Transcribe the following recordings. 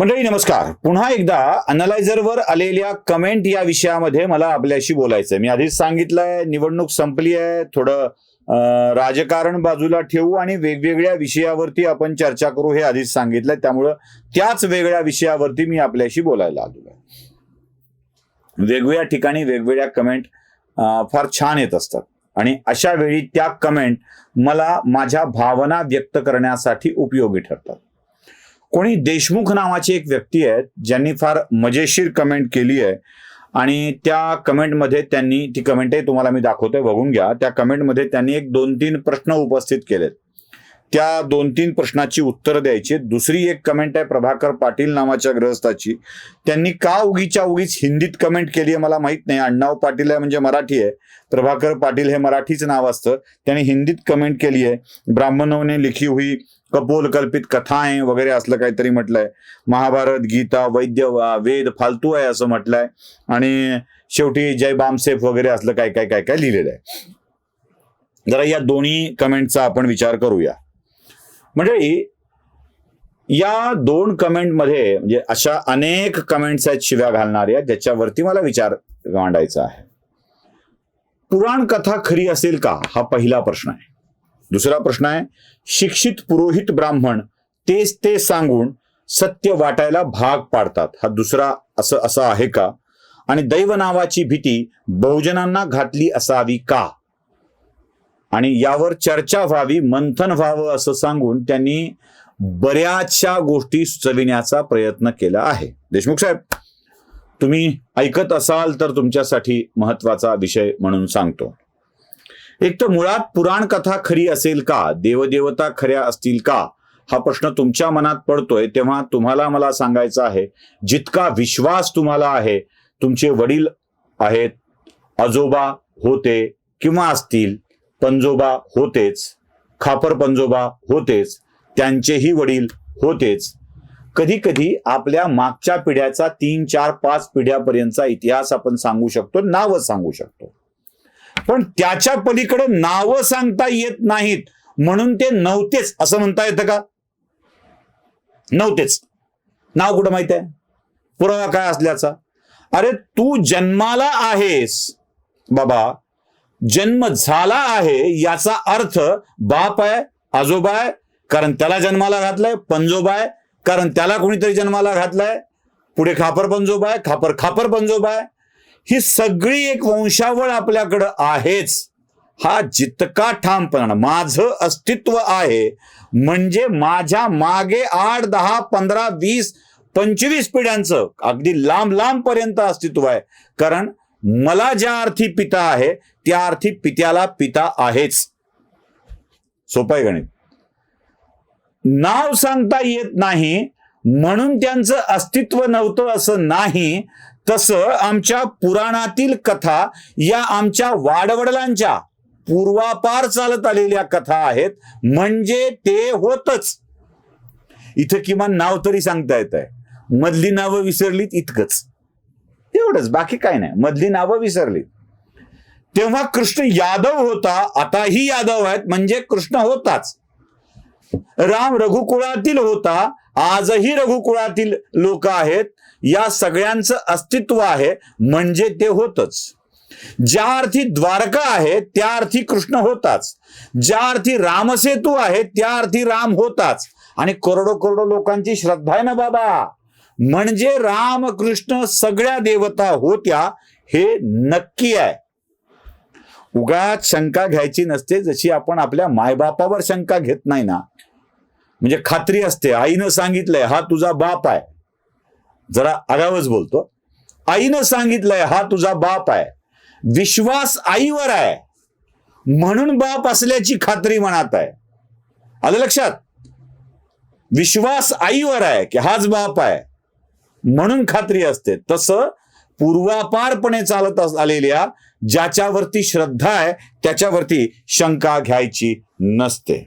मंडळी नमस्कार. पुन्हा एकदा अनालायझरवर आलेल्या कमेंट या विषयामध्ये मला आपल्याशी बोलायचंय. मी आधीच सांगितलंय निवडणूक संपली आहे थोडं राजकारण बाजूला ठेवू आणि वेगवेगळ्या विषयावरती आपण चर्चा करू हे आधीच सांगितलंय. त्यामुळं त्याच वेगळ्या विषयावरती मी आपल्याशी बोलायला आलेलो आहे. वेगवेगळ्या ठिकाणी वेगवेगळ्या कमेंट फार छान येत असतात. आणि अशा वेळी त्या कमेंट मला माझ्या भावना व्यक्त करण्यासाठी उपयोगी ठरतात. कोणी देशमुख नावाची एक व्यक्ती आहेत ज्यांनी फार मजेशीर कमेंट केली आहे. आणि त्या कमेंटमध्ये त्यांनी ती कमेंटही तुम्हाला मी दाखवतोय बघून घ्या. त्या कमेंटमध्ये त्यांनी एक दोन तीन प्रश्न उपस्थित केलेत. त्या दोन तीन प्रश्नाची उत्तरं द्यायची दुसरी एक कमेंट आहे प्रभाकर पाटील नावाच्या ग्रहस्थाची. त्यांनी का उगीच्या उगीच हिंदीत कमेंट केली आहे मला माहीत नाही. अण्णाव पाटील आहे म्हणजे मराठी आहे. प्रभाकर पाटील हे मराठीच नाव असतं. त्यांनी हिंदीत कमेंट केली आहे. ब्राह्मणोंने लिखी हुई कपोल कल्पित कथाएं वगैरे असलं काहीतरी म्हटलंय. महाभारत गीता वैद्य वा- वेद फालतू आहे असं म्हटलंय. आणि शेवटी जय बामसेफ वगैरे असलं काय काय काय काय लिहिलेलं आहे. जरा या दोन्ही कमेंटचा आपण विचार करूया. म्हणजे या दोन कमेंटमध्ये म्हणजे अशा अनेक कमेंट्स आहेत शिव्या घालणाऱ्या ज्याच्यावरती मला विचार मांडायचा आहे. पुराण कथा खरी असेल का? हा पहिला प्रश्न आहे. दुसरा प्रश्न आहे शिक्षित पुरोहित ब्राह्मण तेच ते सांगून सत्य वाटायला भाग पाडतात. हा दुसरा असं असं आहे का? आणि दैव नावाची भीती बहुजनांना घातली असावी का? आणि यावर चर्चा व्हावी मंथन व्हावं असं सांगून त्यांनी बऱ्याचशा गोष्टी सुचविण्याचा प्रयत्न केला आहे. देशमुख साहेब तुम्ही ऐकत असाल तर तुमच्यासाठी महत्त्वाचा विषय म्हणून सांगतो. एक तर मुळात पुराण कथा खरी असेल का? देवदेवता खऱ्या असतील का? हा प्रश्न तुमच्या मनात पडतोय तेव्हा तुम्हाला मला सांगायचं आहे जितका विश्वास तुम्हाला आहे तुमचे वडील आहेत आजोबा होते किंवा असतील पंजोबा होतेच खापर पंजोबा होतेच त्यांचेही वडील होतेच. कधी कधी आपल्या मागच्या पिढ्याचा तीन चार पाच पिढ्यापर्यंतचा इतिहास आपण सांगू शकतो नावं सांगू शकतो. पण त्याच्या पलीकडे नावं सांगता येत नाहीत. म्हणून ते नव्हतेच. असं म्हणता येतं का? नव्हतेच. नाव कुठं माहीत आहे? पुरावा काय असल्याचा? अरे तू जन्माला आहेस. बाबा जन्म झाला आहे याचा अर्थ बाप आहे आजोबा आहे कारण त्याला जन्माला घातलाय पंजोबा आहे कारण त्याला कोणीतरी जन्माला घातलाय. पुढे खापर पंजोबा आहे खापर खापर पंजोबा आहे. ही सगळी एक वंशावळ आपल्याकडं आहेच. हा जितका ठामपणा माझं अस्तित्व आहे म्हणजे माझ्या मागे आठ दहा पंधरा वीस पंचवीस पिढ्यांचं अगदी लांब लांब पर्यंत अस्तित्व आहे. कारण मला ज्या अर्थी पिता आहे त्या अर्थी पित्याला पिता आहेच. सोपाय गणित नाव सांगता येत नाही म्हणून त्यांचं अस्तित्व नव्हतं असं नाही तसं आमच्या पुराणातील कथा या आमच्या वाडवडलांच्या पूर्वापार चालत आलेल्या कथा आहेत. म्हणजे ते होतच. इथं किमान नाव तरी सांगता येत आहे मधली नावं विसरलीत इतकंच. एवढंच बाकी काय नाही. मधली नावं विसरलीत. तेव्हा कृष्ण यादव होता. आताही यादव आहेत. म्हणजे कृष्ण होताच. राम रघुकुळातील होता. आजही रघुकुळातील लोक आहेत या सगळ्यांचं अस्तित्व आहे म्हणजे ते होतच. ज्या अर्थी द्वारका आहे त्या अर्थी कृष्ण होताच. ज्या अर्थी रामसेतू आहे त्या अर्थी राम होताच. आणि करोडो करोडो लोकांची श्रद्धा आहे ना बाबा. म्हणजे राम कृष्ण सगळ्या देवता होत्या हे नक्की आहे. उगाच शंका घ्यायची नसते जशी आपण आपल्या मायबापावर शंका घेत नाही ना. म्हणजे खात्री असते. आईनं सांगितलंय हा तुझा बाप आहे. जरा आगावच बोलतो. आईनं सांगितलंय हा तुझा बाप आहे. विश्वास आईवर आहे. म्हणून बाप असल्याची खात्री मनात आहे. आलं लक्षात? विश्वास आईवर आहे की हाच बाप आहे. म्हणून खात्री असते. तसं पूर्वापारपणे चालत अस- आलेल्या ज्याच्यावरती श्रद्धा आहे त्याच्यावरती शंका घ्यायची नसते.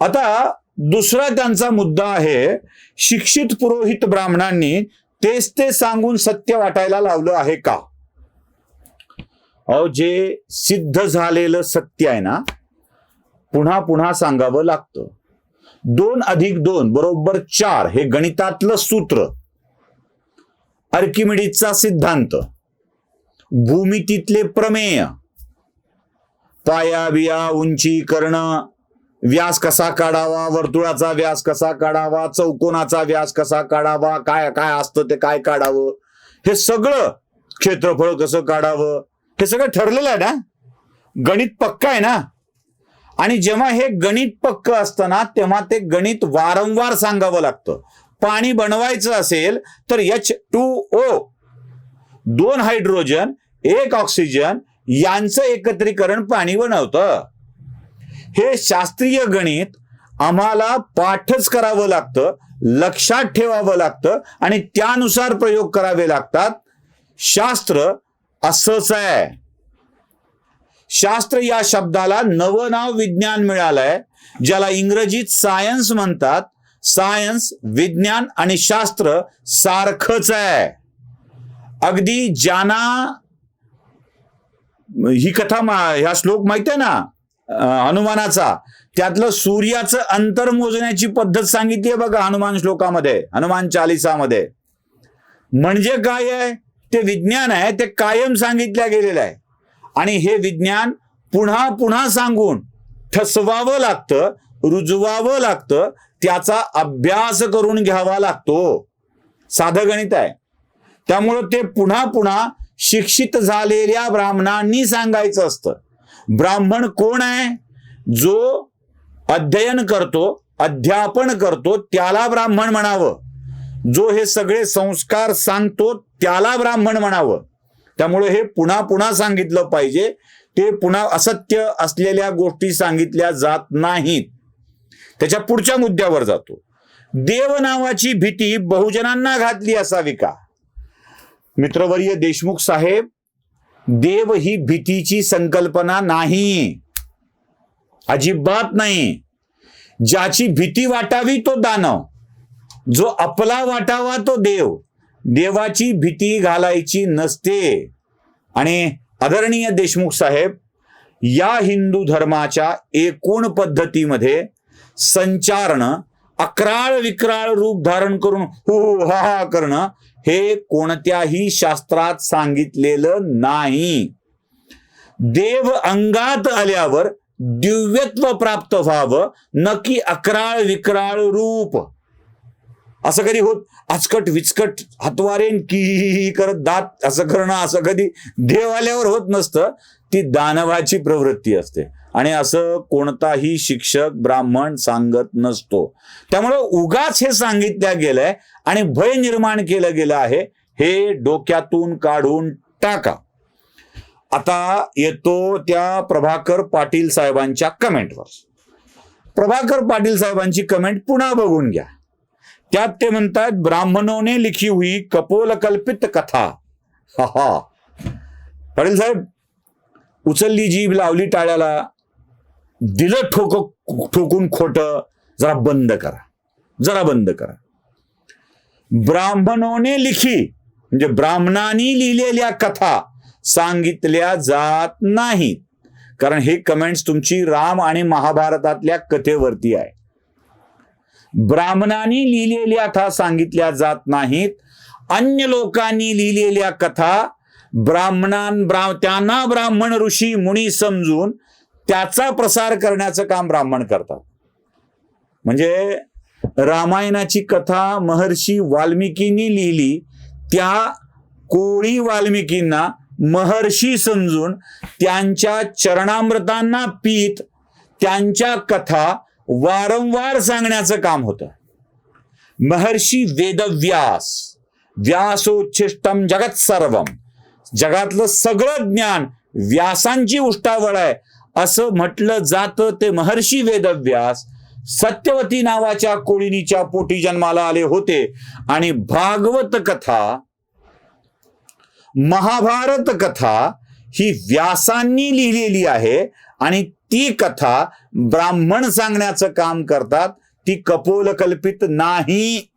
आता दुसरा त्यांचा मुद्दा आहे शिक्षित पुरोहित ब्राह्मणांनी तेच ते सांगून सत्य वाटायला लावलं आहे का? अहो जे सिद्ध झालेलं सत्य आहे ना पुन्हा पुन्हा सांगावं लागतं. दोन अधिक दोन बरोबर चार हे गणितातलं सूत्र. अर्किमिडीचा सिद्धांत. भूमितीतले प्रमेय. पाया बिया उंची करणं व्यास कसा काढावा? वर्तुळाचा व्यास कसा काढावा? चौकोनाचा व्यास कसा काढावा? काय काय असतं ते काय काढावं? हे सगळं क्षेत्रफळ कसं काढावं? हे सगळं ठरलेलं आहे ना? गणित पक्क आहे ना? आणि जेव्हा हे गणित पक्क असतं ना तेव्हा ते गणित वारंवार सांगावं लागतं. पाणी बनवायचं असेल तर एच टू ओ दोन हायड्रोजन एक ऑक्सिजन यांचं एकत्रीकरण पाणी बनवतं हे शास्त्रीय गणित आम्हाला पाठच करावं लागतं लक्षात ठेवावं लागतं आणि त्यानुसार प्रयोग करावे लागतात. शास्त्र असंच आहे. शास्त्र या शब्दाला नवं नाव विज्ञान मिळालंय ज्याला इंग्रजीत सायन्स म्हणतात. सायन्स विज्ञान आणि शास्त्र सारखंच आहे. अगदी ज्यांना ही कथा मा- ह्या श्लोक माहिती आहे ना? हनुमानाचा. त्यातलं सूर्याचं अंतर मोजण्याची पद्धत सांगितली आहे बघा हनुमान श्लोकामध्ये हनुमान चालिसामध्ये. म्हणजे काय आहे? ते विज्ञान आहे ते कायम सांगितलं गेलेलं आहे. आणि हे विज्ञान पुन्हा पुन्हा सांगून ठसवावं लागतं रुजवावं लागतं त्याचा अभ्यास करून घ्यावा लागतो. साधं गणित आहे. त्यामुळं ते पुन्हा पुन्हा शिक्षित झालेल्या ब्राह्मणांनी सांगायचं असतं. ब्राह्मण कोण आहे? जो अध्ययन करतो अध्यापन करतो त्याला ब्राह्मण म्हणावं. जो हे सगळे संस्कार सांगतो त्याला ब्राह्मण म्हणावं. त्यामुळे हे पुन्हा पुन्हा सांगितलं पाहिजे. ते पुन्हा असत्य असलेल्या गोष्टी सांगितल्या जात नाहीत. त्याच्या पुढच्या मुद्द्यावर जातो. देव नावाची भीती बहुजनांना घातली असावी का? मित्रवर्य देशमुख साहेब देव ही भीतीची संकल्पना नाही. अजिबात नाही. ज्याची भीती वाटावी तो दानव. जो आपला वाटावा तो देव. देवाची भीती घालायची नसते. आणि आदरणीय देशमुख साहेब या हिंदू धर्माच्या एकूण पद्धतीमध्ये संचारण अक्राळ विक्राळ रूप धारण करून हु हो, हा हा करणं हे कोणत्याही शास्त्रात सांगितलेलं नाही. देव अंगात आल्यावर दिव्यत्व प्राप्त व्हावं न की अकराळ विक्राळ रूप. असं कधी होत? आचकट विचकट हातवारेन की करत दात असं करणं असं कधी देव आल्यावर होत नसतं. ती दानवाची प्रवृत्ती असते. आणि असं कोणताही शिक्षक ब्राह्मण सांगत नसतो. त्यामुळं उगाच हे सांगितलं गेलंय आणि भय निर्माण केलं गेलं आहे. हे डोक्यातून काढून टाका. आता येतो त्या प्रभाकर पाटील साहेबांच्या कमेंटवर. प्रभाकर पाटील साहेबांची कमेंट पुन्हा बघून घ्या. त्यात ते म्हणतात ब्राह्मणोने लिखी हुई कपोल कल्पित कथा. हा हा. पाटील साहेब उचलली जीभ लावली टाळ्याला. दिलं ठोक ठोकून खोट जरा बंद करा. जरा बंद करा. ब्राह्मणोने लिखी म्हणजे ब्राह्मणांनी लिहिलेल्या कथा सांगितल्या जात नाहीत. कारण हे कमेंट्स तुमची राम आणि महाभारतातल्या कथेवरती आहे. ब्राह्मणांनी लिहिलेल्या कथा सांगितल्या जात नाहीत. अन्य लोकांनी लिहिलेल्या कथा ब्राह्मणां ब्रा त्यांना ब्राह्मण ऋषी मुनी समजून त्याचा प्रसार करण्याचं काम ब्राह्मण करतात. म्हणजे रामायणाची कथा महर्षी वाल्मिकींनी लिहिली त्या कोळी वाल्मिकींना महर्षी समजून त्यांच्या चरणामृतांना पीत त्यांच्या कथा वारंवार सांगण्याचं काम होतं. महर्षी वेदव्यास व्यासोच्छिष्टम जगत सर्वम जगातलं सगळं ज्ञान व्यासांची उष्टावळ आहे. असं म्हटलं जातं ते महर्षी वेदव्यास सत्यवती नावाच्या कोळिनीच्या पोटी जन्माला आले होते. आणि भागवत कथा महाभारत कथा ही व्यासांनी लिहिलेली आहे आणि ती कथा ब्राह्मण सांगण्याचं काम करतात. ती कपोल कल्पित नाही.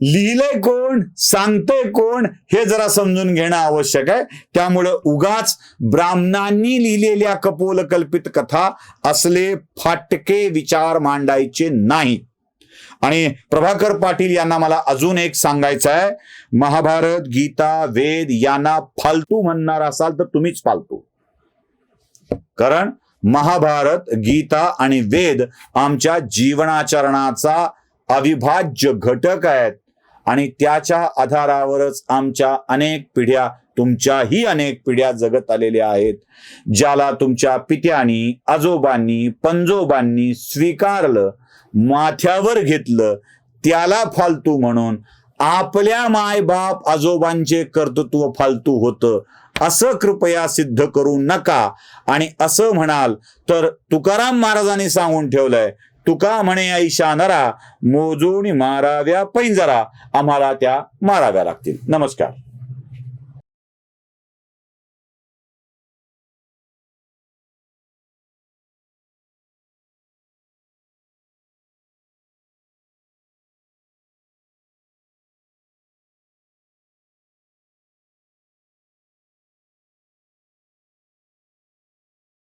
लिहिले कोण सांगते कोण हे जरा समजून घेणं आवश्यक आहे. त्यामुळं उगाच ब्राह्मणांनी लिहिलेल्या कपोल कल्पित कथा असले फाटके विचार मांडायचे नाही. आणि प्रभाकर पाटील यांना मला अजून एक सांगायचं आहे. महाभारत गीता वेद यांना फालतू म्हणणार असाल तर तुम्हीच फालतू. कारण महाभारत गीता आणि वेद आमच्या जीवनाचरणाचा अविभाज्य घटक आहेत. आणि त्याच्या आधारावरच आमच्या अनेक पिढ्या तुमच्याही अनेक पिढ्या जगत आलेल्या आहेत ज्याला तुमच्या पित्यांनी आजोबांनी पंजोबांनी स्वीकारलं माथ्यावर घेतलं त्याला फालतू म्हणून आपल्या मायबाप आजोबांचे कर्तृत्व फालतू होतं असं कृपया सिद्ध करू नका. आणि असं म्हणाल तर तुकाराम महाराजांनी सांगून ठेवलंय तुका म्हणे ऐशा नरा मोजून माराव्या पैंजरा आम्हाला त्या माराव्या लागतील. नमस्कार.